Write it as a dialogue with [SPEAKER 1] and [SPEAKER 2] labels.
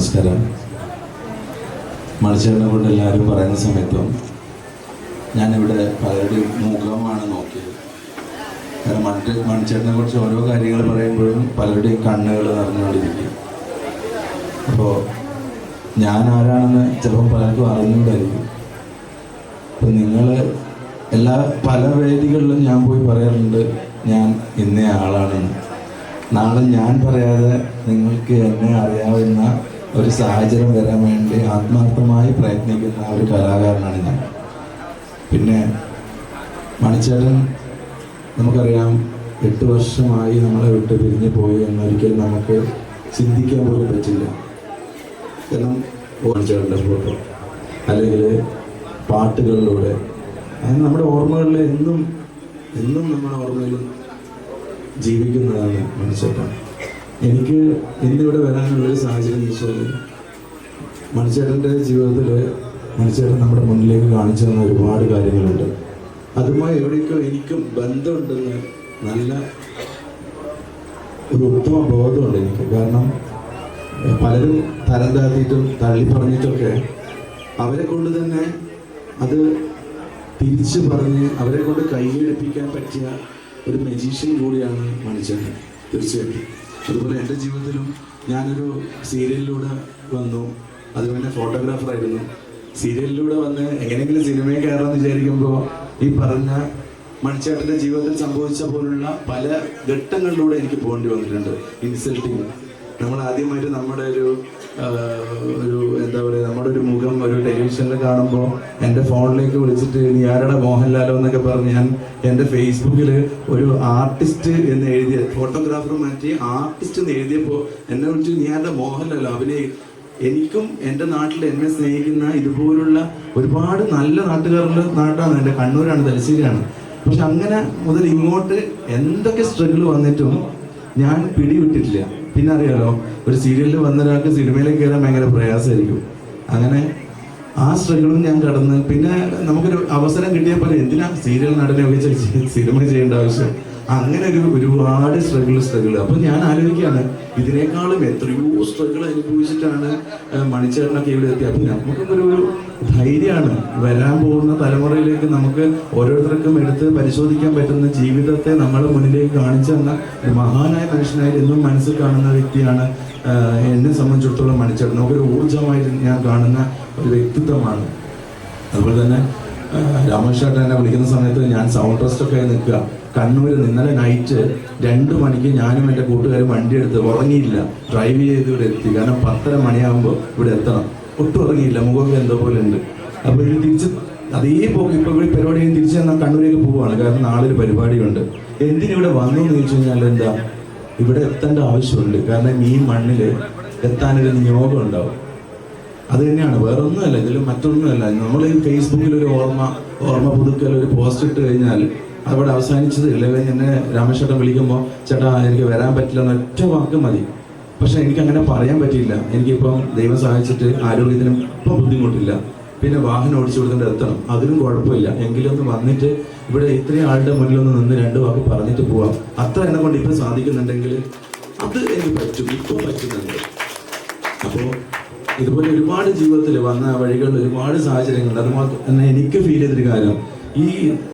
[SPEAKER 1] നമസ്കാരം. മണിച്ചേട്ടനെ കൊണ്ട് എല്ലാവരും പറയുന്ന സമയത്തും ഞാനിവിടെ പലരുടെയും മുഖമാണ് നോക്കിയത്. കാരണം മണി മണിച്ചേട്ടനെ കുറിച്ച് ഓരോ കാര്യങ്ങൾ പറയുമ്പോഴും പലരുടെയും കണ്ണുകൾ നിറഞ്ഞുകൊണ്ടിരിക്കും. അപ്പോൾ ഞാൻ ആരാണെന്ന് ചിലപ്പോൾ പലർക്കും അറിഞ്ഞുകൂടായിരിക്കും. അപ്പം നിങ്ങൾ എല്ലാ പല വേദികളിലും ഞാൻ പോയി പറയാറുണ്ട് ഞാൻ ഇന്ന ആളാണെന്ന് നാളെ ഞാൻ പറയാതെ നിങ്ങൾക്ക് എന്നെ അറിയാവുന്ന ഒരു സാഹചര്യം വരാൻ വേണ്ടി ആത്മാർത്ഥമായി പ്രയത്നിക്കുന്ന ഒരു കലാകാരനാണ് ഞാൻ. പിന്നെ മണിച്ചേട്ടൻ നമുക്കറിയാം എട്ട് വർഷമായി നമ്മളെ വിട്ട് പിരിഞ്ഞു പോയി എന്നൊരിക്കലും നമുക്ക് ചിന്തിക്കാൻ പോലും പറ്റില്ല. കാരണം മണിച്ചേട്ടന്റെ ഫോട്ടോ. അല്ലെങ്കിൽ പാട്ടുകളിലൂടെ. അങ്ങനെ നമ്മുടെ ഓർമ്മകളിൽ എന്നും എന്നും നമ്മുടെ ഓർമ്മയിൽ ജീവിക്കുന്നതാണ് മണിച്ചേട്ടൻ എനിക്ക് ഇന്നിവിടെ വരാനുള്ളൊരു സാഹചര്യം എന്ന് വെച്ചാൽ മണിച്ചേട്ടന്റെ ജീവിതത്തിൽ മണിച്ചേട്ടൻ നമ്മുടെ മുന്നിലേക്ക് കാണിച്ചു തന്ന ഒരുപാട് കാര്യങ്ങളുണ്ട്. അതുമായി എവിടെയൊക്കെ എനിക്കും ബന്ധമുണ്ടെന്ന് നല്ല ഒരു ഉത്തമ ബോധമുണ്ട് എനിക്ക്. കാരണം പലരും തരം താത്തിയിട്ടും തള്ളി പറഞ്ഞിട്ടൊക്കെ അവരെ കൊണ്ട് തന്നെ അത് തിരിച്ചു പറഞ്ഞ് അവരെ കൊണ്ട് കൈയെടുപ്പിക്കാൻ പറ്റിയ ഒരു മെജീഷ്യൻ കൂടിയാണ് മണിച്ചേട്ടൻ. തീർച്ചയായിട്ടും. അതുപോലെ എന്റെ ജീവിതത്തിലും ഞാനൊരു സീരിയലിലൂടെ വന്നു. അതുപോലെ ഫോട്ടോഗ്രാഫറായിരുന്നു സീരിയലിലൂടെ വന്ന് എങ്ങനെയെങ്കിലും സിനിമയിൽ കയറാമെന്ന് വിചാരിക്കുമ്പോൾ ഈ പറഞ്ഞ മണിച്ചേട്ടന്റെ ജീവിതത്തിൽ സംഭവിച്ച പോലുള്ള പല ഘട്ടങ്ങളിലൂടെ എനിക്ക് പോകേണ്ടി വന്നിട്ടുണ്ട്. ഇൻസൾട്ടിങ്. നമ്മൾ ആദ്യമായിട്ട് നമ്മുടെ ഒരു ഒരു എന്താ പറയുക നമ്മുടെ ഒരു മുഖം ഒരു ടെലിവിഷനിൽ കാണുമ്പോൾ എന്റെ ഫോണിലേക്ക് വിളിച്ചിട്ട് നീ ആരുടെ മോഹൻലാലോ എന്നൊക്കെ പറഞ്ഞ് ഞാൻ എന്റെ ഫേസ്ബുക്കിൽ ഒരു ആർട്ടിസ്റ്റ് എന്ന് എഴുതിയ ഫോട്ടോഗ്രാഫർ മാറ്റി ആർട്ടിസ്റ്റ് എന്ന് എഴുതിയപ്പോൾ എന്നെ വിളിച്ച് നീ ആരുടെ മോഹൻലാലോ? അവനെ എനിക്കും എന്റെ നാട്ടിൽ എന്നെ സ്നേഹിക്കുന്ന ഇതുപോലുള്ള ഒരുപാട് നല്ല നാട്ടുകാരുടെ നാട്ടാണ്. എന്റെ കണ്ണൂരാണ് തലശ്ശേരിയാണ്. പക്ഷെ അങ്ങനെ മുതൽ ഇങ്ങോട്ട് എന്തൊക്കെ സ്ട്രഗിൾ വന്നിട്ടും ഞാൻ പിടിവിട്ടിട്ടില്ല. പിന്നെ അറിയാലോ ഒരു സീരിയലിൽ വന്ന ഒരാൾക്ക് സിനിമയിലേക്ക് കയറാൻ ഭയങ്കര പ്രയാസമായിരിക്കും. അങ്ങനെ ആ സ്ട്രഗിളും ഞാൻ കടന്ന് പിന്നെ നമുക്കൊരു അവസരം കിട്ടിയപ്പോൾ എന്തിനാ സീരിയൽ നടനെ ഒക്കെ സിനിമ ചെയ്യേണ്ട ആവശ്യം? അങ്ങനെ ഒരു ഒരുപാട് സ്ട്രഗിൾ സ്ട്രഗിൾ അപ്പൊ ഞാൻ ആലോചിക്കുകയാണ് ഇതിനേക്കാളും എത്രയോ സ്ട്രഗിൾ അനുഭവിച്ചിട്ടാണ് മണിച്ചേട്ടനൊക്കെ ഇവിടെ എത്തിയത്. അപ്പൊ നമുക്കൊക്കെ ഒരു ധൈര്യമാണ് വരാൻ പോകുന്ന തലമുറയിലേക്ക് നമുക്ക് ഓരോരുത്തർക്കും എടുത്ത് പരിശോധിക്കാൻ പറ്റുന്ന ജീവിതത്തെ നമ്മുടെ മുന്നിലേക്ക് കാണിച്ചു തന്ന ഒരു മഹാനായ മനുഷ്യനായി എന്നും മനസ്സിൽ കാണുന്ന വ്യക്തിയാണ് എന്നെ സംബന്ധിച്ചിടത്തോളം മണിച്ചേട്ടൻ. നമുക്കൊരു ഊർജമായിട്ട് ഞാൻ കാണുന്ന ഒരു വ്യക്തിത്വമാണ്. അതുപോലെ തന്നെ രാമകൃഷ്ണേട്ടൻ എന്നെ വിളിക്കുന്ന സമയത്ത് ഞാൻ സൗണ്ട് ട്രസ്റ്റ് ഒക്കെ നിൽക്കുക. കണ്ണൂരിൽ ഇന്നലെ നൈറ്റ് രണ്ട് മണിക്ക് ഞാനും എന്റെ കൂട്ടുകാരും വണ്ടി എടുത്ത് ഉറങ്ങിയില്ല. ഡ്രൈവ് ചെയ്ത് ഇവിടെ എത്തി. കാരണം പത്തര മണിയാകുമ്പോൾ ഇവിടെ എത്തണം. ഒട്ടും ഉറങ്ങിയില്ല. മുഖമൊക്കെ എന്തോ പോലെ ഉണ്ട്. അപ്പോൾ ഇത് തിരിച്ച് അതേ പോക്ക് ഇപ്പോൾ ഇവിടെ പരിപാടി തിരിച്ച് എന്നാൽ കണ്ണൂരേക്ക് പോവുകയാണ് കാരണം നാളെ ഒരു പരിപാടിയുണ്ട്. എന്തിനിവിടെ വന്നു എന്ന് ചോദിച്ചു കഴിഞ്ഞാൽ എന്താ? ഇവിടെ എത്തേണ്ട ആവശ്യമുണ്ട്. കാരണം ഈ മണ്ണിൽ എത്താനൊരു നിയോഗം ഉണ്ടാവും. അത് തന്നെയാണ്. വേറെ ഒന്നുമല്ല ഇതിൽ മറ്റൊന്നുമല്ല. നമ്മൾ ഈ ഫേസ്ബുക്കിൽ ഒരു ഓർമ്മ ഓർമ്മ പുതുക്കൽ ഒരു പോസ്റ്റ് ഇട്ട് കഴിഞ്ഞാൽ അവിടെ അവസാനിച്ചത്. അല്ലെങ്കിൽ എന്നെ രാമേശ്വരൻ വിളിക്കുമ്പോൾ ചേട്ടാ എനിക്ക് വരാൻ പറ്റില്ല എന്ന് ഒറ്റ വാക്ക് മതി. പക്ഷെ എനിക്ക് അങ്ങനെ പറയാൻ പറ്റിയില്ല. എനിക്കിപ്പം ദൈവം സഹായിച്ചിട്ട് ആരോഗ്യത്തിനും ഇപ്പം ബുദ്ധിമുട്ടില്ല. പിന്നെ വാഹനം ഓടിച്ചു കൊടുക്കേണ്ട എത്തണം. അതിനും കുഴപ്പമില്ല. എങ്കിലും ഒന്ന് വന്നിട്ട് ഇവിടെ ഇത്രയും ആളുടെ മുന്നിൽ ഒന്ന് നിന്ന് രണ്ട് വാക്ക് പറഞ്ഞിട്ട് പോവാം. അത്ര എന്നെ കൊണ്ട് ഇപ്പം സാധിക്കുന്നുണ്ടെങ്കിൽ അത് എനിക്ക് പറ്റും. ഇപ്പം പറ്റുന്നുണ്ട്. അപ്പോൾ ഇതുപോലെ ഒരുപാട് ജീവിതത്തിൽ വന്ന വഴികളിൽ ഒരുപാട് സാഹചര്യങ്ങളുണ്ട് അതുമാത്രം തന്നെ എനിക്ക് ഫീൽ ചെയ്തൊരു കാര്യം. ഈ